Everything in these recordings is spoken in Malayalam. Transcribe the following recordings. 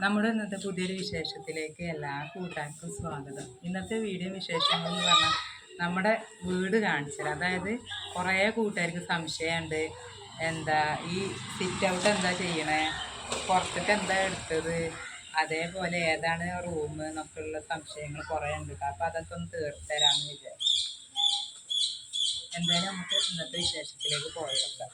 നമ്മുടെ ഇന്നത്തെ പുതിയൊരു വിശേഷത്തിലേക്ക് എല്ലാ കൂട്ടുകാർക്കും സ്വാഗതം. ഇന്നത്തെ വീഡിയോ വിശേഷങ്ങൾ എന്ന് പറഞ്ഞാൽ നമ്മുടെ വീട് കാണിച്ചത്. അതായത് കുറേ കൂട്ടുകാർക്ക് സംശയമുണ്ട്. എന്താ ഈ സിറ്റ് ഔട്ട് എന്താ ചെയ്യണേ? പുറത്തിട്ട് എന്താ എടുത്തത്? അതേപോലെ ഏതാണ് റൂം എന്നൊക്കെ ഉള്ള സംശയങ്ങൾ കുറേ ഉണ്ട് അപ്പം അതൊക്കെ ഒന്ന് തീർത്തരാമെന്ന് വിചാരിച്ചു. എന്തായാലും നമുക്ക് ഇന്നത്തെ വിശേഷത്തിലേക്ക് പോയേക്കാം.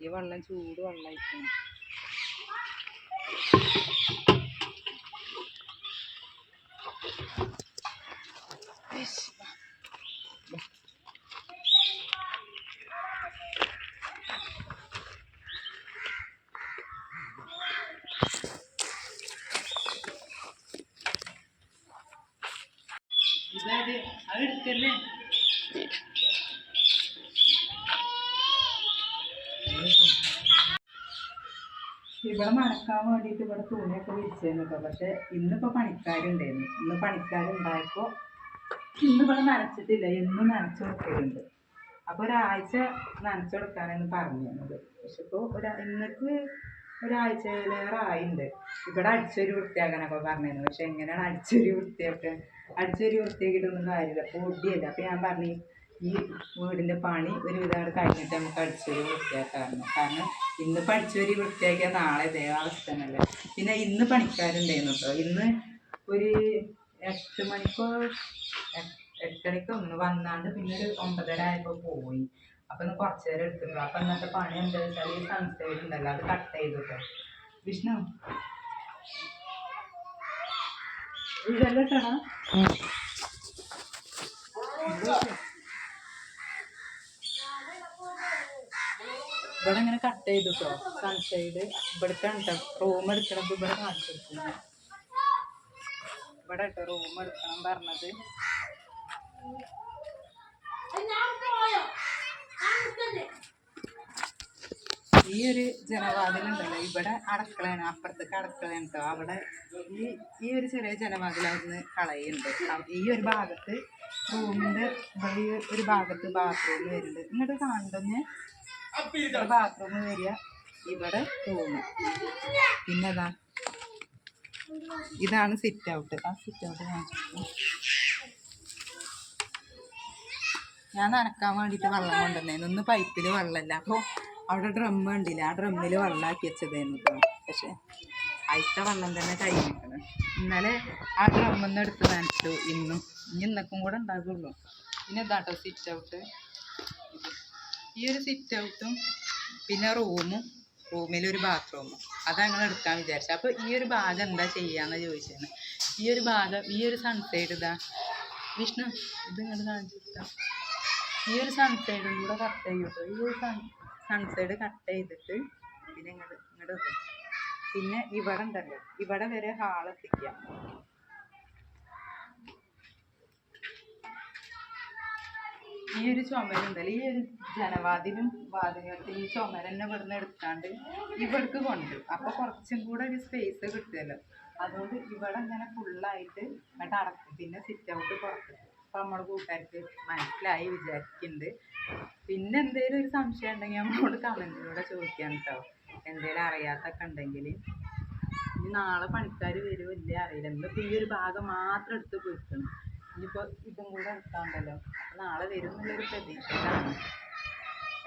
ഈ വെള്ളം ചൂട് വെള്ളമായിരിക്കണം ഇവിടെ മണക്കാൻ വേണ്ടിയിട്ട് ഇവിടെ തുണിയൊക്കെ വിരിച്ചിരുന്നു പക്ഷെ ഇന്നിപ്പോ പണിക്കാരുണ്ടായിരുന്നു. ഇന്ന് പണിക്കാരുണ്ടായപ്പോ ഇന്ന് ഇവിടെ നനച്ചിട്ടില്ല. എന്നും നനച്ചു കൊടുക്കലുണ്ട്. അപ്പൊ ഒരാഴ്ച നനച്ചു കൊടുക്കാനാണ് പറഞ്ഞിരുന്നത്. പക്ഷെ ഇപ്പൊ ഒരു ഇന്നക്ക് ഒരാഴ്ചയിലേറെ ആയിണ്ട്. ഇവിടെ അടിച്ചൊരു വൃത്തിയാക്കാനൊക്കെ പറഞ്ഞിരുന്നു. പക്ഷെ എങ്ങനെയാണ് അടിച്ചൊരു വൃത്തിയാക്കാൻ? അടിച്ചൊരു വൃത്തിയാക്കിയിട്ടൊന്നും കാര്യമില്ല. പൊടിയല്ല അപ്പൊ ഞാൻ പറഞ്ഞു ഈ വീടിന്റെ പണി ഒരു വിധമാണ് കഴിഞ്ഞിട്ട് നമുക്ക് അടിച്ചൊരു വൃത്തിയാക്കാറുണ്ട് കാരണം ഇന്ന് പഠിച്ചൊരു വൃത്തിയാക്കിയാൽ നാളെ ഇതേ അവസ്ഥ തന്നെയല്ലേ? പിന്നെ ഇന്ന് പണിക്കാരുണ്ടായിരുന്നു കേട്ടോ ഇന്ന് ഒരു എട്ട് മണിക്കോ എട്ടരയ്ക്കോ ഒന്ന് വന്നാണ്ട് പിന്നെ ഒരു ഒമ്പതര ആയപ്പോൾ പോയി. അപ്പൊ ഒന്ന് കുറച്ച് നേരം എടുത്തിട്ടു അപ്പൊ ഇന്നത്തെ പണി എന്താ വെച്ചാൽ ഈ സൺസൈഡ് ഉണ്ടല്ലോ അത് കട്ട് ചെയ്തു കേട്ടോ വിഷ്ണു ഇവിടെ ഇങ്ങനെ കട്ട് ചെയ്തു കേട്ടോ സൺസൈഡ് ഇവിടുത്തെ കേട്ടോ റൂം എടുക്കണത് ഇവിടെ കാണിച്ചെടുക്കുന്നു ഇവിടെ കേട്ടോ റൂം എടുക്കണം പറഞ്ഞത്. ഈ ഒരു ജനവാതിലുണ്ടല്ലോ ഇവിടെ അടക്കളയാണ് അപ്പുറത്തേക്ക് അടക്കളയാണ് കേട്ടോ അവിടെ ഈ ഈ ഒരു ചെറിയ ജനവാതിലായിരുന്നു കളയുണ്ട് അ- ഈ ഒരു ഭാഗത്ത് റൂമിന്റെ ഈ ഒരു ഭാഗത്ത് ബാത്റൂം വരുന്നുണ്ട്. ഇങ്ങോട്ട് കാണുന്ന ബാത്റൂം വരിക. ഇവിടെ റൂം. പിന്നെ അതാ ഇതാണ് സിറ്റ് ഔട്ട് ആ സിറ്റ് ഔട്ട് ഞാൻ നനക്കാൻ വേണ്ടിയിട്ട് വെള്ളം കൊണ്ടുവന്നേ ഇന്ന് പൈപ്പിൽ വെള്ളമില്ല. അപ്പോൾ അവിടെ ഡ്രം കണ്ടില്ല? ആ ഡ്രമ്മിൽ വെള്ളമാക്കി വെച്ചതായിരുന്നു കേട്ടോ പക്ഷെ അയച്ച വെള്ളം തന്നെ കഴിഞ്ഞിരിക്കണം ഇന്നലെ ആ ഡ്രമ്മിൽ എടുത്ത് നനച്ചു. ഇന്നും ഇനി ഇന്നക്കും കൂടെ ഉണ്ടാകുള്ളൂ. പിന്നെ ഇതാട്ടോ സിറ്റ് ഔട്ട് ഈ ഒരു സിറ്റ് ഔട്ടും പിന്നെ റൂമും റൂമിലൊരു ബാത്റൂമും അത് ഞങ്ങൾ എടുക്കാൻ വിചാരിച്ചു. അപ്പോൾ ഈ ഒരു ഭാഗം എന്താ ചെയ്യാന്ന് ചോദിച്ചാണ് ഈ ഒരു ഭാഗം ഈ ഒരു സൺസൈഡ് ഇതാ. വിഷ്ണു ഇത് ഇങ്ങോട്ട് കാണിച്ചു ഈ ഒരു സൺസൈഡും കൂടെ കറക്റ്റ് കേട്ടോ. ഈ ഒരു സൺ സൺസൈഡ് കട്ട് ചെയ്തിട്ട് പിന്നെ ഇങ്ങോട്ട് ഇങ്ങോട്ട്. പിന്നെ ഇവിടെ ഉണ്ടല്ലോ ഇവിടെ വരെ ഹാൾ എത്തിക്കാം ഈ ഒരു ചുമരുണ്ടല്ലോ ഈ ഒരു ജനവാതിലും വാതിലത്തിൽ ഈ ചുമരന്നെ ഇവിടുന്ന് എടുക്കാണ്ട് ഇവിടേക്ക് കൊണ്ട്. അപ്പൊ കുറച്ചും കൂടെ ഒരു സ്പേസ് കിട്ടുമല്ലോ. അതുകൊണ്ട് ഇവിടെ ഇങ്ങനെ ഫുള്ളായിട്ട് എന്നിട്ട് അടക്കും. പിന്നെ സിറ്റ് ഔട്ട് പുറത്ത് അപ്പൊ നമ്മുടെ കൂട്ടുകാർക്ക് മനസ്സിലായി വിചാരിക്കുന്നുണ്ട് പിന്നെ എന്തെങ്കിലും ഒരു സംശയം ഉണ്ടെങ്കിൽ നമ്മളോട് കമന്റിലൂടെ ചോദിക്കാൻ കേട്ടോ എന്തെങ്കിലും അറിയാത്തൊക്കെ ഉണ്ടെങ്കിൽ ഇനി നാളെ പണിക്കാർ വരുമോ ഇല്ലയോ അറിയില്ല. ഇന്നിപ്പോൾ ഈ ഒരു ഭാഗം മാത്രം എടുത്ത് പോയിക്കണം ഇനിയിപ്പോൾ ഇതും കൂടെ എടുക്കാണ്ടല്ലോ അപ്പം നാളെ വരും എന്നുള്ളൊരു പ്രതീക്ഷയിലാണ്.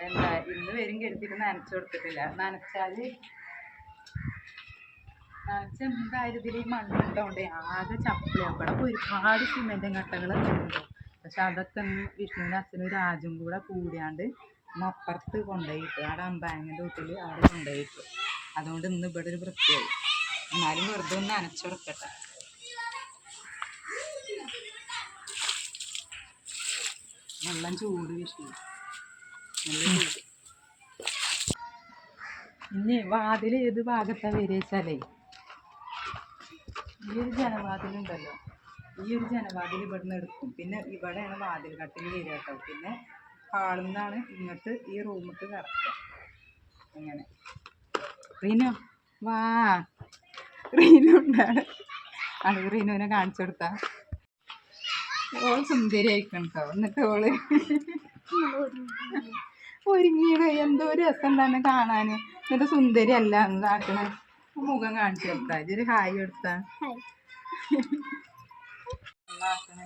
എന്താ ഇന്ന് വരും കരുതിയിട്ട് നനച്ചു കൊടുത്തിട്ടില്ല. നനച്ചാൽ ഇതിൽ ഈ മണ്ണുണ്ടോണ്ടേ ആകെ ചപ്പിളാവും ഇവിടെ ഇപ്പൊ ഒരുപാട് സിമെന്റും കട്ടകൾ ഉണ്ട് പക്ഷെ അതൊക്കെ ഒന്ന് വിഷ്ണുവിന്റെ അച്ഛനും രാജും കൂടെ കൂടിയാണ്ട് അപ്പുറത്ത് കൊണ്ടുപോയിട്ടു അവിടെ അമ്പായങ്ങന്റെ വീട്ടിൽ അവിടെ കൊണ്ടുപോയിട്ടു അതുകൊണ്ട് ഇന്ന് ഇവിടെ ഒരു വൃത്തിയായി. എന്നാലും വെറുതെ ഒന്ന് അനച്ചുറക്കട്ടെ വെള്ളം ചൂട് വിഷ്ണു. ഇനി വാതിൽ ഏത് ഭാഗത്താ വരികച്ചാലേ ഈ ഒരു ജനവാതിലുണ്ടല്ലോ. ഈ ഒരു ജനവാതിൽ ഇവിടുന്ന് എടുക്കും. പിന്നെ ഇവിടെയാണ് വാതിൽ കട്ടിൽ വരിക കേട്ടോ. പിന്നെ ഹാളിൽ നിന്നാണ് ഇങ്ങോട്ട് ഈ റൂമിട്ട് കറക്കുക. അങ്ങനെ. റീനു വാ. റീനു ഉണ്ടാണ് അത് റീനുവിനെ കാണിച്ചു കൊടുത്താ. ഓൾ സുന്ദരി ആയിക്കണം കേട്ടോ. എന്നിട്ട് ഓൾ ഒരുങ്ങിയത്. എന്തോ രസം തന്നെ കാണാന്. എന്നിട്ട് സുന്ദരി അല്ല എന്താക്കണ മുഖം കാണിച്ചു കൊടുത്താ ഇതൊരു ഹായ് കൊടുത്താ എന്താക്കണെ?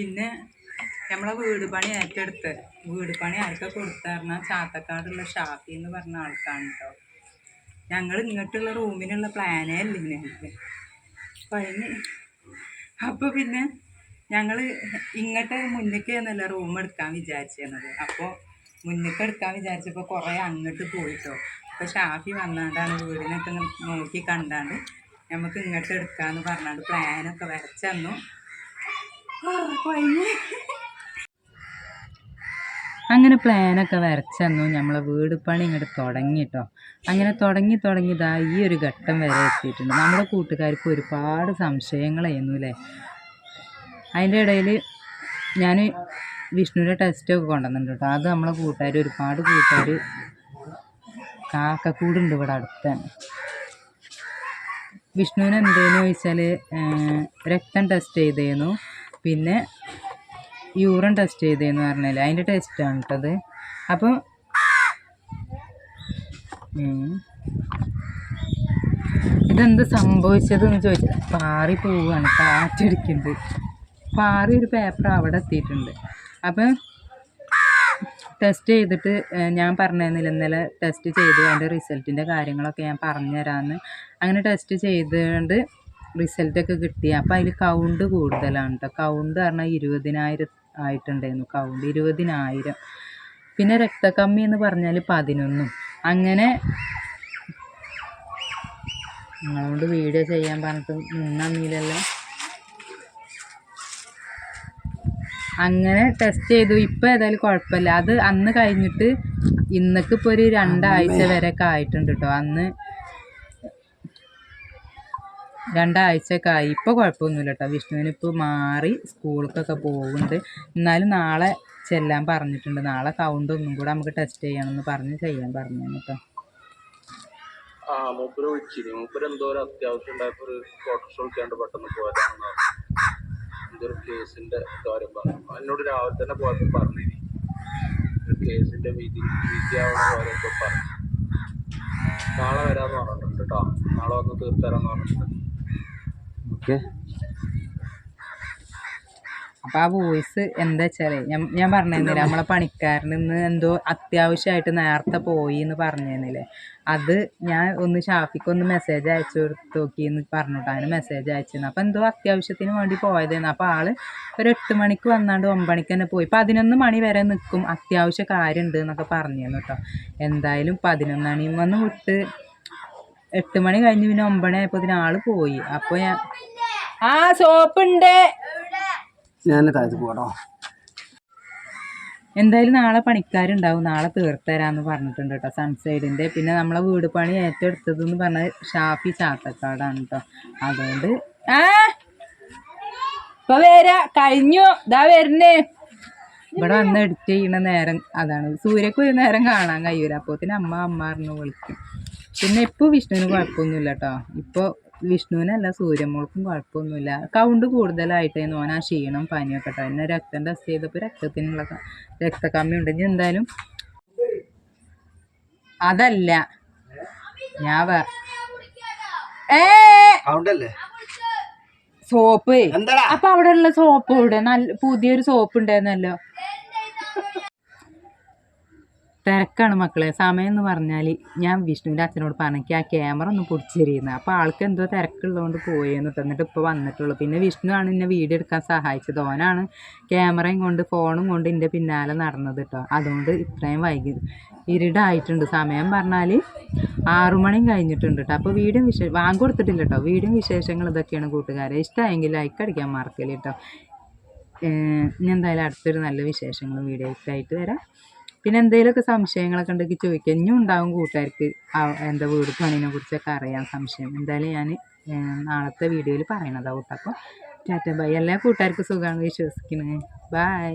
പിന്നെ നമ്മളെ വീട് പണി ഏറ്റെടുത്ത്. വീട് പണി ആർക്കാ കൊടുത്തറിഞ്ഞ ചാത്തക്കാടുള്ള ഷാഫി എന്ന് പറഞ്ഞ ആൾക്കാണ് കേട്ടോ ഞങ്ങൾ ഇങ്ങോട്ടുള്ള റൂമിനുള്ള പ്ലാനേ അല്ല ഞങ്ങൾക്ക് അപ്പം അതിന് അപ്പോൾ പിന്നെ ഞങ്ങൾ ഇങ്ങോട്ട് മുന്നിലേക്ക് എന്നല്ല റൂം എടുക്കാൻ വിചാരിച്ചിരുന്നത് അപ്പോൾ മുന്നിലേക്ക് എടുക്കാൻ വിചാരിച്ചപ്പോൾ കുറേ അങ്ങോട്ട് പോയിട്ടോ. അപ്പോൾ ഷാഫി വന്നാണ്ടാണ് വീടിനൊക്കെ നോക്കി കണ്ടാണ്ട് നമുക്ക് ഇങ്ങോട്ട് എടുക്കാമെന്ന് പറഞ്ഞാണ്ട് പ്ലാനൊക്കെ വരച്ചന്നു. അങ്ങനെ പ്ലാനൊക്കെ വരച്ചന്നു. നമ്മളെ വീട് പണി ഇങ്ങോട്ട് തുടങ്ങി കേട്ടോ അങ്ങനെ തുടങ്ങി തുടങ്ങി ഇതാ ഈ ഒരു ഘട്ടം വരെ എത്തിയിട്ടുണ്ട്. നമ്മുടെ കൂട്ടുകാർക്ക് ഒരുപാട് സംശയങ്ങളായിരുന്നു അല്ലേ അതിന്റെ ഇടയിൽ ഞാൻ വിഷ്ണുവിന്റെ ടെസ്റ്റൊക്കെ കൊണ്ടുവന്നിട്ടുണ്ട് കേട്ടോ അത് നമ്മളെ കൂട്ടുകാർ ഒരുപാട് കൂട്ടുകാർ കാക്കക്കൂടുണ്ട് ഇവിടെ അടുത്താണ് വിഷ്ണുവിന് എന്തേന്ന് ചോദിച്ചാൽ രക്തം ടെസ്റ്റ് ചെയ്തേന്നു. പിന്നെ യൂറിൻ ടെസ്റ്റ് ചെയ്തതെന്ന് പറഞ്ഞാൽ അതിന്റെ ടെസ്റ്റാണ് കേട്ടത് അപ്പം. ഇതെന്ത് സംഭവിച്ചതെന്ന് ചോദിച്ചാൽ പാറി പോവുകയാണ് കാറ്റടിക്കുന്നത് പാറി ഒരു പേപ്പർ അവിടെ എത്തിയിട്ടുണ്ട്. അപ്പം ടെസ്റ്റ് ചെയ്തിട്ട് ഞാൻ പറഞ്ഞിരുന്നില്ല ഇന്നലെ ടെസ്റ്റ് ചെയ്തു അതിന്റെ റിസൾട്ടിന്റെ കാര്യങ്ങളൊക്കെ ഞാൻ പറഞ്ഞു തരാമെന്ന് അങ്ങനെ ടെസ്റ്റ് ചെയ്തുകൊണ്ട് റിസൾട്ടൊക്കെ കിട്ടി അപ്പോൾ അതിൽ കൗണ്ട് കൂടുതലാണ് കേട്ടോ കൗണ്ട് പറഞ്ഞാൽ ഇരുപതിനായിരം ആയിട്ടുണ്ടായിരുന്നു കൗണ്ട് ഇരുപതിനായിരം. പിന്നെ രക്തക്കമ്മി എന്ന് പറഞ്ഞാൽ പതിനൊന്നും. അങ്ങനെ നിങ്ങളോട് വീഡിയോ ചെയ്യാൻ പറഞ്ഞിട്ട് നിന്നീലല്ലോ അങ്ങനെ ടെസ്റ്റ് ചെയ്തു. ഇപ്പം ഏതായാലും കുഴപ്പമില്ല. അത് അന്ന് കഴിഞ്ഞിട്ട് ഇന്നക്ക് ഇപ്പോൾ ഒരു രണ്ടാഴ്ച വരെ ഒക്കെ ആയിട്ടുണ്ട് കേട്ടോ അന്ന് രണ്ടാഴ്ചയൊക്കെ ആയി ഇപ്പോൾ കുഴപ്പമൊന്നുമില്ല കേട്ടോ വിഷ്ണുവിന് ഇപ്പോൾ മാറി സ്കൂളിലേക്കൊക്കെ പോകുന്നുണ്ട്. എന്നാലും നാളെ ചെല്ലാൻ പറഞ്ഞിട്ടുണ്ട്. നാളെ കൗണ്ട് ഒന്നും കൂടെ നമുക്ക് ടെസ്റ്റ് ചെയ്യണമെന്ന് പറഞ്ഞ് ചെയ്യാൻ പറഞ്ഞു കേട്ടോ. ആ ഒരു കേസിന്റെ കാര്യം പറഞ്ഞു. തന്നെ കേസിന്റെ പറഞ്ഞു. നാളെ വരാന്ന് പറഞ്ഞിട്ടുണ്ട് കേട്ടോ നാളെ വന്ന് തീർത്തരാന്ന് പറഞ്ഞിട്ടുണ്ട്. ഓക്കെ. അപ്പം ആ വോയിസ് എന്താ വെച്ചാൽ ഞാൻ ഞാൻ പറഞ്ഞിരുന്നില്ലേ നമ്മളെ പണിക്കാരൻ ഇന്ന് എന്തോ അത്യാവശ്യമായിട്ട് നേരത്തെ പോയി എന്ന് പറഞ്ഞിരുന്നില്ലേ? അത് ഞാൻ ഒന്ന് ഷാഫിക്കൊന്ന് മെസ്സേജ് അയച്ചു കൊടുത്ത് നോക്കി എന്ന് പറഞ്ഞിട്ട് അങ്ങനെ മെസ്സേജ് അയച്ചിരുന്നു. അപ്പോൾ എന്തോ അത്യാവശ്യത്തിന് വേണ്ടി പോയതായിരുന്നു. അപ്പോൾ ആൾ ഒരു എട്ട് മണിക്ക് വന്നാണ്ട് ഒമ്പണിക്ക് തന്നെ പോയി. പതിനൊന്ന് മണി വരെ നിൽക്കും. അത്യാവശ്യ കാര്യമുണ്ട് എന്നൊക്കെ പറഞ്ഞിരുന്നു കേട്ടോ. എന്തായാലും പതിനൊന്ന് മണി വന്ന് വിട്ട് എട്ട് മണി കഴിഞ്ഞ് പിന്നെ ഒമ്പണി ആയപ്പോൾ ആൾ പോയി. അപ്പോൾ ഞാൻ ആ സോപ്പുണ്ട്. ഞാൻ താഴത്ത് പോടോ. എന്തായാലും നാളെ പണിക്കാരുണ്ടാവും. നാളെ തീർത്തരാന്ന് പറഞ്ഞിട്ടുണ്ട് കേട്ടോ സൺസൈഡിന്റെ പിന്നെ നമ്മളെ വീട് പണി ഏറ്റെടുത്തതെന്ന് പറഞ്ഞ ഷാഫി ചാത്തക്കാടാണ് കേട്ടോ. അതുകൊണ്ട് ആ ഇപ്പൊ വരാ. കഴിഞ്ഞു. ഇതാ വരുന്നേ. ഇവിടെ വന്ന് എഡിറ്റ് ചെയ്യണ നേരം അതാണ്. സൂര്യക്ക് ഒരു നേരം കാണാൻ കഴിയൂല. അപ്പോത്തിന് അമ്മ അമ്മ പറഞ്ഞു വിളിക്കും. പിന്നെ ഇപ്പോൾ വിഷ്ണുവിന് കുഴപ്പമൊന്നുമില്ല കേട്ടോ. ഇപ്പോൾ വിഷ്ണുവിനല്ല സൂര്യമോൾക്കും കുഴപ്പമൊന്നുമില്ല. കൗണ്ട് കൂടുതലായിട്ടേന്ന് ഓൻ ആ ക്ഷീണം പനിയൊക്കെ കേട്ടോ എന്നെ രക്തം ടെസ്റ്റ് ചെയ്തപ്പോൾ രക്തത്തിനുള്ള രക്തക്കമ്മി ഉണ്ട്. ഇനി എന്തായാലും അതല്ല. ഞാൻ വേ ഏ! കൗണ്ടല്ലേ? സോപ്പ്. അപ്പൊ അവിടെ ഉള്ള സോപ്പ് ഇവിടെ നല്ല പുതിയൊരു സോപ്പ് ഉണ്ടായിരുന്നല്ലോ. തിരക്കാണ് മക്കളെ. സമയം എന്ന് പറഞ്ഞാൽ ഞാൻ വിഷ്ണുവിന്റെ അച്ഛനോട് പറഞ്ഞെങ്കിൽ ആ ക്യാമറ ഒന്ന് പൊടിച്ചെറിയുന്നത് അപ്പോൾ ആൾക്ക് എന്തോ തിരക്കുള്ളതുകൊണ്ട് പോയെന്ന് തന്നിട്ട് ഇപ്പോൾ വന്നിട്ടുള്ളൂ. പിന്നെ വിഷ്ണു ആണ് എന്നെ വീഡിയോ എടുക്കാൻ സഹായിച്ചത്. ഓനാണ് ക്യാമറയും കൊണ്ട് ഫോണും കൊണ്ട് എന്റെ പിന്നാലെ നടന്നത് കേട്ടോ അതുകൊണ്ട് ഇത്രയും വൈകി ഇരുടായിട്ടുണ്ട്. സമയം പറഞ്ഞാൽ ആറുമണിയും കഴിഞ്ഞിട്ടുണ്ട് കേട്ടോ അപ്പോൾ വീടും വിശേഷം വാങ്ങി കൊടുത്തിട്ടില്ല കേട്ടോ വീടും വിശേഷങ്ങൾ ഇതൊക്കെയാണ് കൂട്ടുകാരെ. ഇഷ്ടമായെങ്കിൽ ലൈക്ക് അടിക്കാൻ മറക്കൽ കേട്ടോ ഇനി എന്തായാലും അടുത്തൊരു നല്ല വിശേഷങ്ങളും വീഡിയോ ആയിട്ട് വരാം. പിന്നെ എന്തെങ്കിലുമൊക്കെ സംശയങ്ങളൊക്കെ ഉണ്ടെങ്കിൽ ചോദിക്കുക ഇനിയും ഉണ്ടാവും കൂട്ടുകാർക്ക് എന്താ വീട് പണിനെ കുറിച്ചൊക്കെ അറിയാം സംശയം. എന്തായാലും ഞാൻ നാളത്തെ വീഡിയോയിൽ പറയണതാവും കേട്ടോ. അപ്പോൾ ടാറ്റ ബൈ. എല്ലാ കൂട്ടുകാർക്കും സുഖമാണ് വിശ്വസിക്കുന്നത് ബൈ.